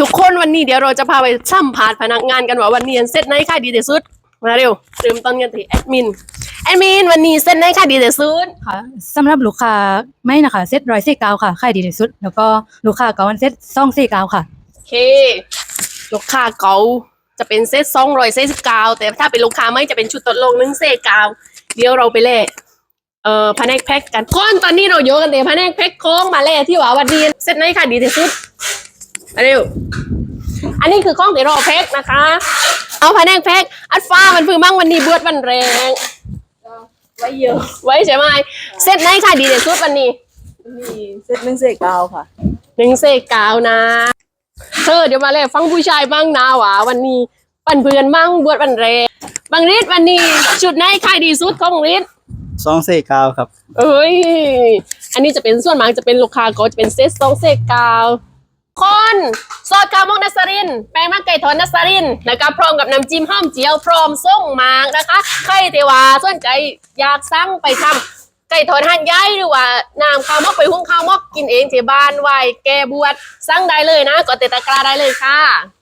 ทุกคนวันนี้เดี๋ยวเราจะพาไปสัมภาษณ์พนักงานกันว่าวันนี้เซตไหนขายดีที่สุด มาเร็วเริ่มต้นกันที่แอดมินแอดมินวันนี้เซตไหนขายดีที่สุดค่ะสำหรับลูกค้าไม่นะคะเซตร้อยสี่เก้าค่ะขายดีที่สุด แล้วก็ลูกค้าเก่ามันเซตสองสี่เก้าค่ะโอเค ลูกค้าเก่าจะเป็นเซตสองร้อยเซตสิบเก้าแต่ถ้าเป็นลูกค้าไม่จะเป็นชุดตดลงหนึ่งเซตเก้าเดี๋ยวเราไปเล่เอ่อแผนกแพ็กกันก่อนตอนนี้เราโยกกันเดี๋ยวแผนกแพ็กโค้งมาเล่ที่ว่าวันนี้เซตไหนขายดีที่สุดมา เร็ว อันนี้คือข้องเดี๋ยวรอแพ็กนะคะ เอาแผนกแพ็กอัดฟ้ามันเพิ่งบ้างวันนี้เบือดวันแรงไว้เยอะ ไว้ใช่ไหมเซตไหนขายดีที่สุดวันนี้มีเซตหนึ่งเศษกาวค่ะหนึ่งเซกาวนะเธอเดี๋ยวมาเลยฟังผู้ชายบ้างนะหวาวันนี้ปันเพื่อนมั่งบวชวันแรกบางฤทธิ์วันนี้ชุดไหนขายดีสุดของฤทธิ์สองสี่เก้าครับ เอ้ย อันนี้จะเป็นส่วนมากจะเป็นลูกค้าก็จะเป็นเซตสองเซกาว คนซอสกาวมกนัสรินแป้งมันไก่ทอดนัสรินแล้วก็พร้อมกับน้ำจิ้มห้อมเจียวพร้อมส่งมากนะคะใครเทวาสนใจอยากสั่งไปทำไก่ทอดหั่นย้ายหรือว่าน้ำข้าวมอกไปหุงข้าวมอกกินเองที่บ้านไหวแกบวชสั่งได้เลยนะกดติดตะกร้าได้เลยค่ะ